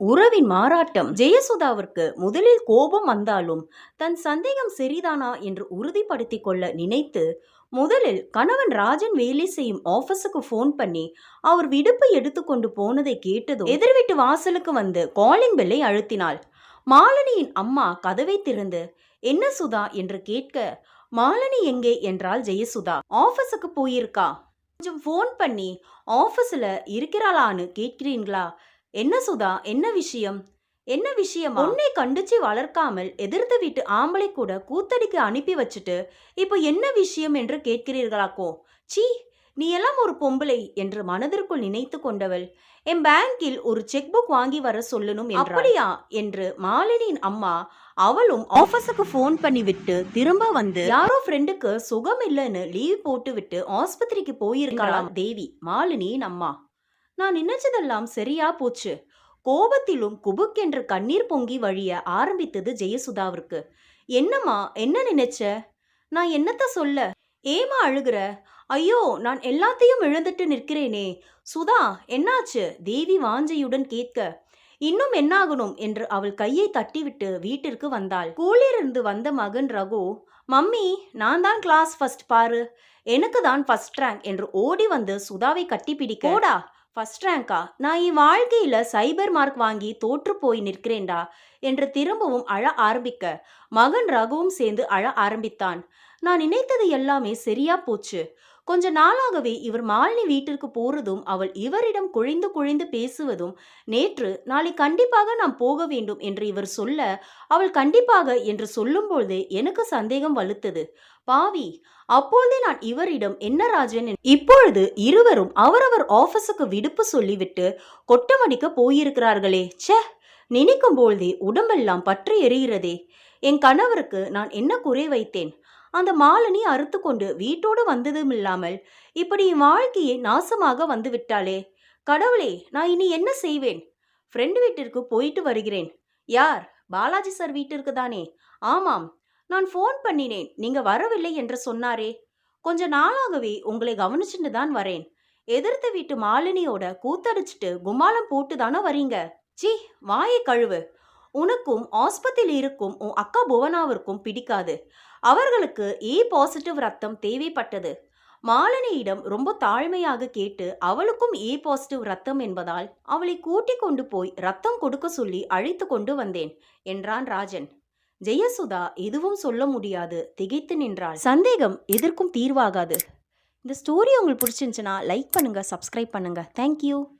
உறவின் மாறாட்டம். ஜெயசுதாவிற்கு முதலில் கோபம் வந்தாலும் தன் சந்தேகம் சரிதானா என்று உறுதிப்படுத்திக் கொள்ள நினைத்து முதலில் கணவன் ராஜன் வேலை செய்யும் ஆபீஸுக்கு ஃபோன் பண்ணி அவர் விடுப்பு எடுத்துக்கொண்டு போனதை கேட்டதும் எதிர் வீட்டு வாசலுக்கு வந்து காலிங் பெல்லை அழுத்தினாள். மாலினியின் அம்மா கதவை திறந்து என்ன சுதா? என்று கேட்க மாலினி எங்கே? என்றாள் ஜெயசுதா. ஆபீஸுக்கு போயிருக்கா. கொஞ்சம் ஃபோன் பண்ணி ஆஃபீஸில் இருக்கிறாளான்னு கேட்கிறீங்களா என்ன சுதா? என்ன விஷயம்? என்ன விஷயம்? உன்னை கண்டிச்சு வளர்க்காமல் எதிர்த்த வீட்டு ஆம்பளை கூட கூத்தடிக்க அனுப்பி வச்சுட்டு இப்போ என்ன விஷயம் என்று கேட்கிறீர்களாக்கோ? சீ நீ எல்லாம் ஒரு பொம்பளை என்று மனதிற்குள் நினைத்து கொண்டவள். என் பேங்கில் ஒரு செக் புக் வாங்கி வர சொல்லணும். அப்படியா? என்று மாலினியின் அம்மா அவளும் ஆபீஸுக்கு ஃபோன் பண்ணி விட்டு திரும்ப வந்து யாரோ ஃப்ரெண்டுக்கு சுகம் இல்லைன்னு லீவ் போட்டு விட்டு ஆஸ்பத்திரிக்கு போயிருக்கலாம் தேவி மாலினியின் அம்மா. நான் நினைச்சதெல்லாம் சரியா போச்சு. கோபத்திலும் குபுக்கென்று கண்ணீர் பொங்கி வழிய ஆரம்பித்தது ஜெயசுதாவிற்கு. என்னம்மா என்ன நினைச்ச? நான் என்னத்த சொல்ல? ஏமா அழுகுற? ஐயோ நான் எல்லாத்தையும் இழந்துட்டு நிற்கிறேனே. சுதா என்னாச்சு? தேவி வாஞ்சையுடன் கேட்க இன்னும் என்னாகணும்? என்று அவள் கையை தட்டிவிட்டு வீட்டிற்கு வந்தாள். கூலிருந்து வந்த மகன் ரகு மம்மி நான் தான் கிளாஸ் ஃபர்ஸ்ட் பாரு. எனக்கு தான் ஃபர்ஸ்ட் ரேங்க் என்று ஓடி வந்து சுதாவை கட்டிப்பிடிக்க ஓடா ஃபஸ்ட் ரேங்கா நான் என் வாழ்க்கையில சைபர் மார்க் வாங்கி தோற்று போய் நிற்கிறேன்டா என்று திரும்பவும் அழ ஆரம்பிக்க மகன் ரகுவும் சேர்ந்து அழ ஆரம்பித்தான். நான் நினைத்தது எல்லாமே சரியா போச்சு. கொஞ்ச நாளாகவே இவர் மாலினி வீட்டிற்கு போறதும் அவள் இவரிடம் குழைந்து குழிந்து பேசுவதும் நேற்று நாளை கண்டிப்பாக நாம் போக வேண்டும் என்று இவர் சொல்ல அவள் கண்டிப்பாக என்று சொல்லும்பொழுது எனக்கு சந்தேகம் வலுத்தது. பாவி அப்பொழுதே நான் இவரிடம் என்ன ராஜன் இப்பொழுது இருவரும் அவரவர் ஆபீஸுக்கு விடுப்பு சொல்லிவிட்டு கொட்டமடிக்க போயிருக்கிறார்களே. ச்சே நினைக்கும் பொழுதே உடம்பெல்லாம் பற்றி எரிகிறதே. என் கணவருக்கு நான் என்ன குறை வைத்தேன்? அந்த மாலினி அறுத்து கொண்டு வீட்டோடு வந்ததும் இல்லாமல் இப்படி என் வாழ்க்கையை நாசமாக வந்து விட்டாளே. கடவுளே நான் இனி என்ன செய்வேன்? ஃப்ரெண்டு வீட்டிற்கு போயிட்டு வருகிறேன். யார்? பாலாஜி சார் வீட்டிற்கு தானே? ஆமாம் நான் ஃபோன் பண்ணினேன். நீங்க வரவில்லை என்று சொன்னாரே. கொஞ்ச நாளாகவே உங்களை கவனிச்சுட்டு தான் வரேன். எதிர்த்த வீட்டு மாலினியோட கூத்தடிச்சிட்டு கும்மாளம் போட்டு தானே வரீங்க? சி வாயை கழுவு. உனக்கும் ஆஸ்பத்திரியில் இருக்கும் உன் அக்கா புவனாவிற்கும் பிடிக்காது. அவர்களுக்கு ஏ பாசிட்டிவ் ரத்தம் தேவைப்பட்டது. மாலினியிடம் ரொம்ப தாழ்மையாக கேட்டு அவளுக்கும் ஏ பாசிட்டிவ் ரத்தம் என்பதால் அவளை கூட்டிக் கொண்டு போய் ரத்தம் கொடுக்க சொல்லி அழைத்து கொண்டு வந்தேன் என்றான் ராஜன். ஜெயசுதா எதுவும் சொல்ல முடியாது திகைத்து நின்றாள். சந்தேகம் எதற்கும் தீர்வாகாது. இந்த ஸ்டோரி உங்களுக்கு பிடிச்சிருந்துச்சுன்னா லைக் பண்ணுங்க சப்ஸ்கிரைப் பண்ணுங்க. தேங்க்யூ